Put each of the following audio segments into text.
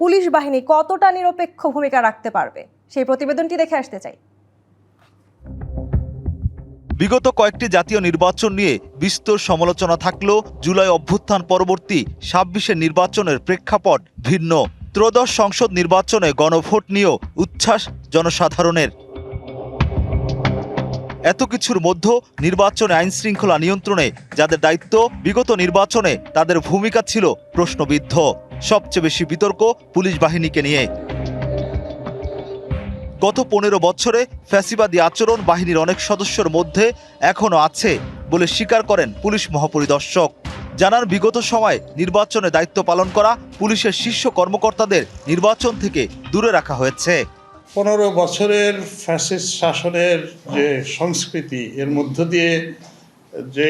Police বাহিনী কতটা নিরপেক্ষ ভূমিকা রাখতে পারবে? সেই প্রতিবেদনটি দেখে আসতে চাই। বিগত কয়েকটি জাতীয় নির্বাচন নিয়ে বিস্তর সমালোচনা থাকলেও জুলাই অভ্যুত্থান পরবর্তী ছাব্বিশের নির্বাচনের প্রেক্ষাপট ভিন্ন। ত্রয়োদশ সংসদ নির্বাচনে গণভোট নিয়েও উচ্ছ্বাস জনসাধারণের। এত কিছুর মধ্যে নির্বাচনে আইন শৃঙ্খলা নিয়ন্ত্রণে যাদের দায়িত্ব, বিগত নির্বাচনে তাদের ভূমিকা ছিল প্রশ্নবিদ্ধ। সবচেয়ে বেশি বিতর্ক পুলিশ বাহিনীকে নিয়ে। গত পনেরো বছরে ফ্যাসিবাদী আচরণ বাহিনীর অনেক সদস্যর মধ্যে এখনও আছে বলে স্বীকার করেন পুলিশ মহাপরিদর্শক। জানান, বিগত সময়ে নির্বাচনে দায়িত্ব পালন করা পুলিশের শীর্ষ কর্মকর্তাদের নির্বাচন থেকে দূরে রাখা হয়েছে। পনেরো বছরের ফ্যাসিস্ট শাসনের যে সংস্কৃতি, এর মধ্য দিয়ে যে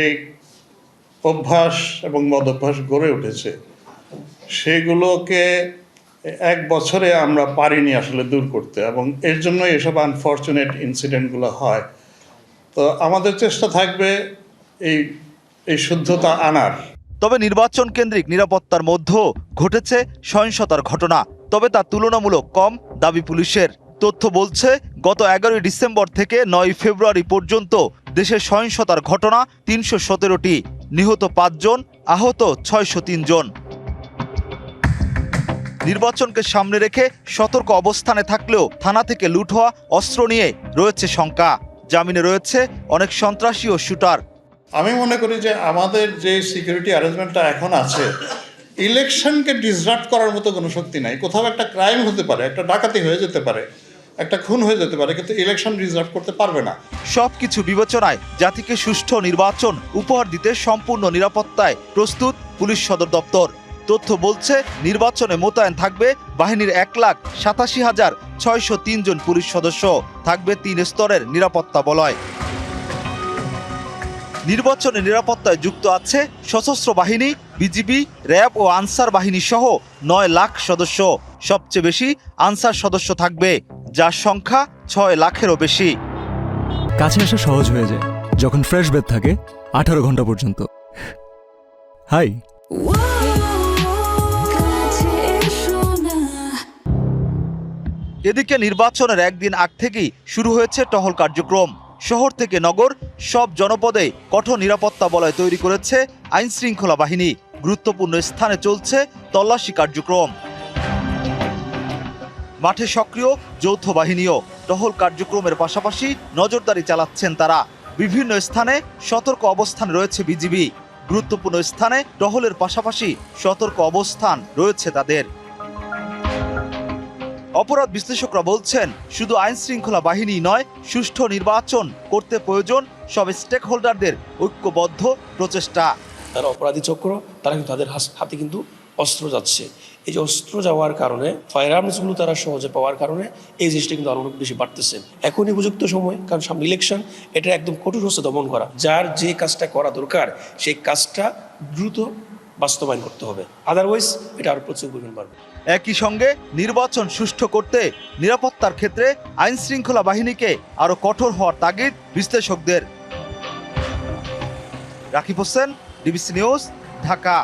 অভ্যাস এবং মদ অভ্যাস গড়ে উঠেছে সেগুলোকে এক বছরে আমরা পারিনি আসলে দূর করতে এবং এর জন্য এসব আনফর্চুনেট ইনসিডেন্টগুলো হয়। তো আমাদের চেষ্টা থাকবে এই এই শুদ্ধতা আনার। তবে নির্বাচন কেন্দ্রিক নিরাপত্তার মধ্যেও ঘটেছে সহিংসতার ঘটনা, তবে তা তুলনামূলক কম, দাবি পুলিশের। তথ্য বলছে, গত এগারোই ডিসেম্বর থেকে নয় ফেব্রুয়ারি পর্যন্ত দেশে সহিংসতার ঘটনা তিনশো সতেরোটি, নিহত পাঁচজন, আহত ছয়শো জন নির্বাচনকে সামনে রেখে সতর্ক অবস্থানে থাকলেও থানা থেকে লুট হওয়া অস্ত্র নিয়ে রয়েছে শঙ্কা। জামিনে রয়েছে অনেক সন্ত্রাসী ও শুটার। আমি মনে করি যে আমাদের যে সিকিউরিটি অ্যারেঞ্জমেন্টটা এখন আছে ইলেকশনকে ডিসরাপ্ট করার মতো কোনো শক্তি নাই। কোথাও একটা ক্রাইম হতে পারে একটা ডাকাতি হয়ে যেতে পারে একটা খুন হয়ে যেতে পারে কিন্তু ইলেকশন ডিসরাপ্ট করতে পারবে না। সবকিছু বিবেচনায় জাতিকে সুষ্ঠু নির্বাচন উপহার দিতে সম্পূর্ণ নিরাপত্তায় প্রস্তুত পুলিশ সদর দপ্তর। তথ্য বলছে নির্বাচনে মোতায়েন থাকবে বাহিনীর এক লাখ সাতাশি হাজার ছয়শো জন পুলিশ সদস্য। থাকবে তিন স্তরের নিরাপত্তা বলয়। নির্বাচনে নিরাপত্তায় যুক্ত আছে সশস্ত্র বাহিনী বিজিবি র্যাব ও আনসার বাহিনী সহ নয় লাখ সদস্য। সবচেয়ে বেশি আনসার সদস্য থাকবে যার সংখ্যা ছয় লাখেরও বেশি। কাছে আসা সহজ হয়ে যায় যখন ফ্রেশ বেদ থাকে আঠারো ঘণ্টা পর্যন্ত। হাই। এদিকে নির্বাচনের একদিন আগ থেকেই শুরু হয়েছে টহল কার্যক্রম। শহর থেকে নগর, সব জনপদে কঠোর নিরাপত্তা বলয় তৈরি করেছে আইন শৃঙ্খলা বাহিনী। গুরুত্বপূর্ণ স্থানে চলছে তল্লাশি কার্যক্রম। মাঠে সক্রিয় যৌথ বাহিনীও টহল কার্যক্রমের পাশাপাশি নজরদারি চালাচ্ছেন তারা। বিভিন্ন স্থানে সতর্ক অবস্থান রয়েছে বিজিবি। গুরুত্বপূর্ণ স্থানে টহলের পাশাপাশি সতর্ক অবস্থান রয়েছে তাদের। অপরাধ বিশ্লেষকরা বলছেন, শুধু আইন শৃঙ্খলা বাহিনী নয়, সুষ্ঠু নির্বাচন করতে প্রয়োজন সব স্টেক হোল্ডারদের ঐক্যবদ্ধ প্রচেষ্টা। তারা অপরাধী চক্র, তারা কিন্তু তাদের হাতে কিন্তু অস্ত্র যাচ্ছে। এই যে অস্ত্র যাওয়ার কারণে ফায়ার তারা সহজে পাওয়ার কারণে এই জিনিসটা কিন্তু আরও অনেক বেশি বাড়তেছে। এখনই উপযুক্ত সময়, কারণ সামনে ইলেকশন এটা একদম কঠোর হচ্ছে দমন করা। যার যে কাজটা করা দরকার, সেই কাজটা দ্রুত বাস্তবায়ন করতে হবে। আদারওয়াইজ এটা আরও প্রচুর পরিমাণ বাড়বে। একই সঙ্গে নির্বাচন সুষ্ঠু করতে নিরাপত্তার ক্ষেত্রে আইন শৃঙ্খলা বাহিনীকে আরও কঠোর হওয়ার তাগিদ বিশ্লেষকদের। Rakib Hossain DBC news Dhaka.